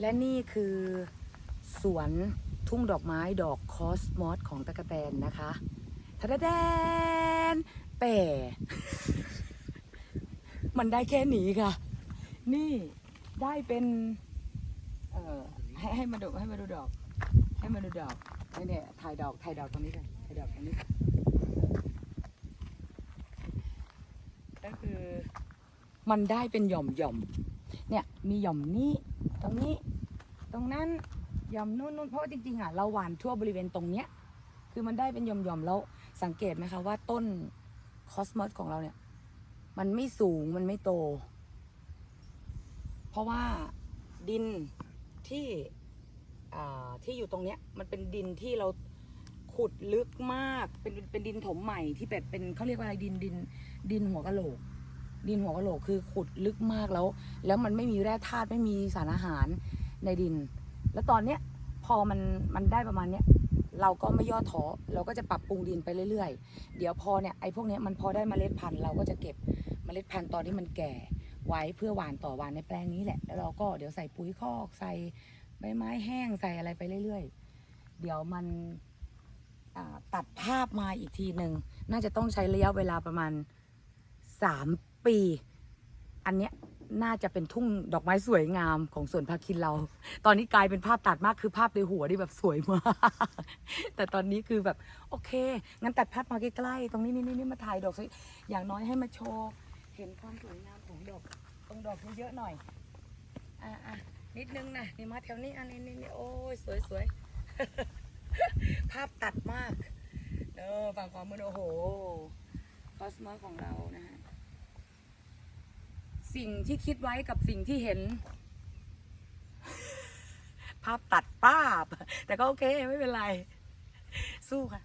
และนี่คือสวนทุ่งดอกไม้ดอกคอสมอสของตะกะแตนนะคะทะแดนแต่มันได้แค่นี้ค่ะ นี่ได้เป็น เอ่อให้ให้มาดูให้มาดูดอก ให้มาดูดอกนี่เนี่ยถ่ายดอกถ่ายดอกตรงนี้กันถ่ายดอกตรงนี้ก็คือมันได้เป็นหย่อมหย่อมเนี่ยมีหย่อมนี้ รงนี้ ตรงนั้นยอมนู่นนู่นเพราะว่าจริงๆอะเราหว่านทั่วบริเวณตรงเนี้ยคือมันได้เป็นยอมยอมแล้วสังเกตไหมคะว่าต้นคอสมอสของเราเนี่ย มันไม่สูงมันไม่โต เพราะว่าดินที่อ่าที่อยู่ตรงเนี้ยมันเป็นดินที่เราขุดลึกมาก เป็นเป็นดินถมใหม่ที่แบบเป็นเขาเรียกว่าอะไรดินดินดินหัวกะโหลก ดินหัวกะโหลกคือขุดลึกมากแล้ว แล้วมันไม่มีแร่ธาตุไม่มีสารอาหารในดิน แล้วตอนเนี้ยพอมันมันได้ประมาณเนี้ยเราก็ไม่ย่อท้อเราก็จะปรับปรุงดินไปเรื่อยๆ เดี๋ยวพอเนี่ยไอ้พวกเนี้ยมันพอได้เมล็ดพันธุ์เราก็จะเก็บเมล็ดพันธุ์ตอนที่มันแก่ ไว้เพื่อหว่านต่อหว่านในแปลงนี้แหละ แล้วเราก็เดี๋ยวใส่ปุ๋ยคอกใส่ใบไม้แห้งใส่อะไรไปเรื่อยๆ เดี๋ยวมันอ่าตัดภาพมาอีกทีหนึ่งน่าจะต้องใช้ระยะเวลาประมาณ สามปี อันเนี้ยน่าจะเป็นทุ่งดอกไม้สวยงามของสวนพาคินเรา ตอนนี้กลายเป็นภาพตัดมากคือภาพในหัวที่แบบสวยมาก แต่ตอนนี้คือแบบโอเค งั้นตัดภาพมาใกล้ๆตรงนี้นี่นี่มาถ่ายดอกสวยอย่างน้อยให้มาโชว์เห็นความสวยงามของดอก ตรงดอกเยอะๆหน่อย อะอะนิดนึงนะนี่มาแถวนี้อันนี้นี่นี่โอ้ยสวยสวยภาพตัดมาก เออฝั่งความมือโอ้โห คอสมอของเรานะฮะ สิ่งที่คิดไว้กับสิ่งที่เห็น ภาพตัดป้าบ แต่ก็โอเคไม่เป็นไร สู้ค่ะ